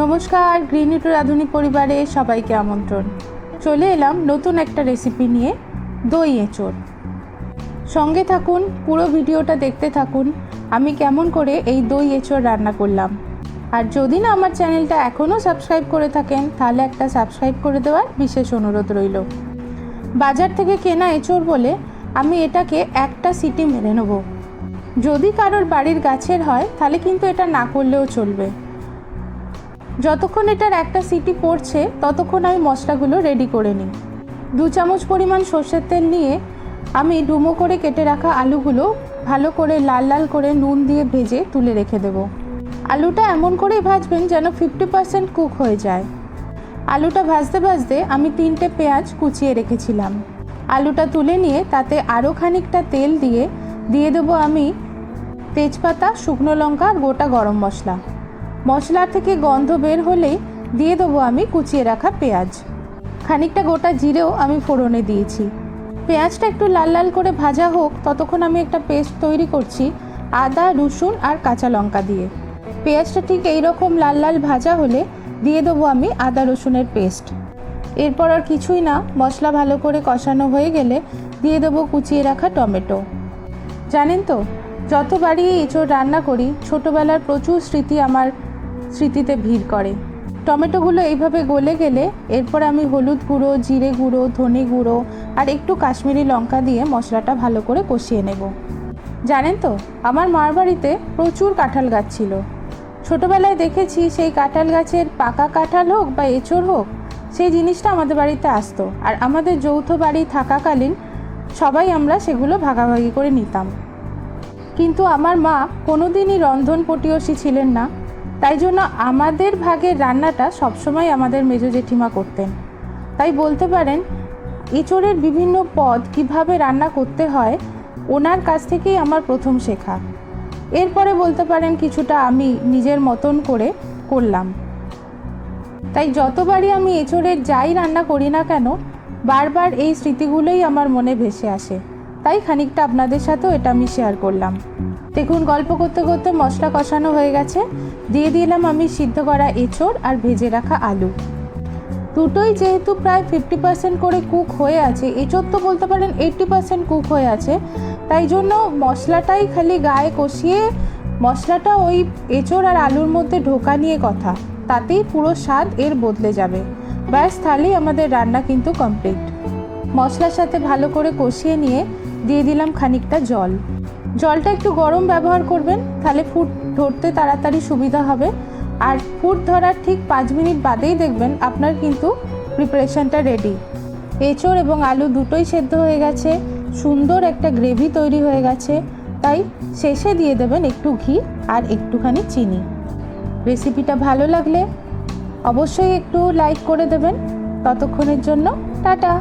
নমস্কার গ্রিন ইউটোর আধুনিক পরিবারে সবাইকে আমন্ত্রণ। চলে এলাম নতুন একটা রেসিপি নিয়ে, দই এঁচড়। সঙ্গে থাকুন, পুরো ভিডিওটা দেখতে থাকুন, আমি কেমন করে এই দই এঁচড় রান্না করলাম। আর যদি না আমার চ্যানেলটা এখনও সাবস্ক্রাইব করে থাকেন, তাহলে একটা সাবস্ক্রাইব করে দেওয়ার বিশেষ অনুরোধ রইল। বাজার থেকে কেনা এঁচড় বলে আমি এটাকে একটা সিটি মেরে নেব। যদি কারোর বাড়ির গাছের হয়, তাহলে কিন্তু এটা না করলেও চলবে। যতক্ষণ এটার একটা সিটি পড়ছে, ততক্ষণ আমি মশলাগুলো রেডি করে নিই। দু চামচ পরিমাণ সর্ষের তেল নিয়ে আমি ডুমো করে কেটে রাখা আলুগুলো ভালো করে লাল লাল করে নুন দিয়ে ভেজে তুলে রেখে দেব। আলুটা এমন করেই ভাজবেন যেন ফিফটি পার্সেন্ট কুক হয়ে যায়। আলুটা ভাজতে ভাজতে আমি তিনটে পেঁয়াজ কুচিয়ে রেখেছিলাম। আলুটা তুলে নিয়ে তাতে আরও খানিকটা তেল দিয়ে দিয়ে দেবো আমি তেজপাতা, শুকনো লঙ্কা আর গোটা গরম মশলা। মশলার থেকে গন্ধ বের হলেই দিয়ে দেবো আমি কুচিয়ে রাখা পেঁয়াজ। খানিকটা গোটা জিরেও আমি ফোড়নে দিয়েছি। পেঁয়াজটা একটু লাল লাল করে ভাজা হোক, ততক্ষণ আমি একটা পেস্ট তৈরি করছি আদা, রসুন আর কাঁচা লঙ্কা দিয়ে। পেঁয়াজটা ঠিক এই রকম লাল লাল ভাজা হলে দিয়ে দেবো আমি আদা, রসুনের পেস্ট। এরপর আর কিছুই না, মশলা ভালো করে কষানো হয়ে গেলে দিয়ে দেবো কুচিয়ে রাখা টমেটো। জানেন তো যতবারই এঁচড় রান্না করি, ছোটোবেলার প্রচুর স্মৃতি আমার স্মৃতিতে ভিড় করে। টমেটোগুলো এইভাবে গলে গেলে এরপর আমি হলুদ গুঁড়ো, জিরে গুঁড়ো, ধনে গুঁড়ো আর একটু কাশ্মীরি লঙ্কা দিয়ে মশলাটা ভালো করে কষিয়ে নেব। জানেন তো, আমার মার বাড়িতে প্রচুর কাঁঠাল গাছ ছিল। ছোটোবেলায় দেখেছি সেই কাঁঠাল গাছের পাকা কাঁঠাল হোক বা এঁচড় হোক, সেই জিনিসটা আমাদের বাড়িতে আসতো আর আমাদের যৌথ বাড়ি থাকাকালীন সবাই আমরা সেগুলো ভাগাভাগি করে নিতাম। কিন্তু আমার মা কোনোদিনই রন্ধন পটিয়সী ছিলেন না। তাই জন্য আমাদের ভাগের রান্নাটা সবসময় আমাদের মেজো জেঠিমা করতেন। তাই বলতে পারেন, এঁচড়ের বিভিন্ন পদ কীভাবে রান্না করতে হয়, ওনার কাছ থেকেই আমার প্রথম শেখা। এরপরে বলতে পারেন, কিছুটা আমি নিজের মতন করে করলাম। তাই যতবারই আমি এঁচড়ের যাই রান্না করি না কেন, বারবার এই স্মৃতিগুলোই আমার মনে ভেসে আসে। তাই খানিকটা আপনাদের সাথেও এটা আমি শেয়ার করলাম। দেখুন, গল্প করতে করতে মশলা কষানো হয়ে গেছে। দিয়ে দিলাম আমি সিদ্ধ করা এঁচড় আর ভেজে রাখা আলু। দুটোই যেহেতু প্রায় ফিফটি পার্সেন্ট করে কুক হয়ে আছে, এঁচড় তো বলতে পারেন এইট্টি পার্সেন্ট কুক হয়ে আছে, তাই জন্য মশলাটাই খালি গায়ে কষিয়ে মশলাটা ওই এঁচড় আর আলুর মধ্যে ঢোকা নিয়ে কথা, তাতেই পুরো স্বাদ এর বদলে যাবে। ব্যাস, তাহলেই আমাদের রান্না কিন্তু কমপ্লিট মশলার সাথে ভালো করে কষিয়ে নিয়ে দিয়ে দিলাম খানিকটা জল। জলটা একটু গরম ব্যবহার করবেন, তাহলে ফুট ধরতে তাড়াতাড়ি সুবিধা হবে। আর ফুট ধরার ঠিক পাঁচ মিনিট বাদেই দেখবেন আপনার কিন্তু প্রিপারেশনটা রেডি এঁচড় এবং আলু দুটোই সেদ্ধ হয়ে গেছে, সুন্দর একটা গ্রেভি তৈরি হয়ে গেছে। তাই শেষে দিয়ে দেবেন একটু ঘি আর একটুখানি চিনি। রেসিপিটা ভালো লাগলে অবশ্যই একটু লাইক করে দেবেন। ততক্ষণের জন্য টাটা!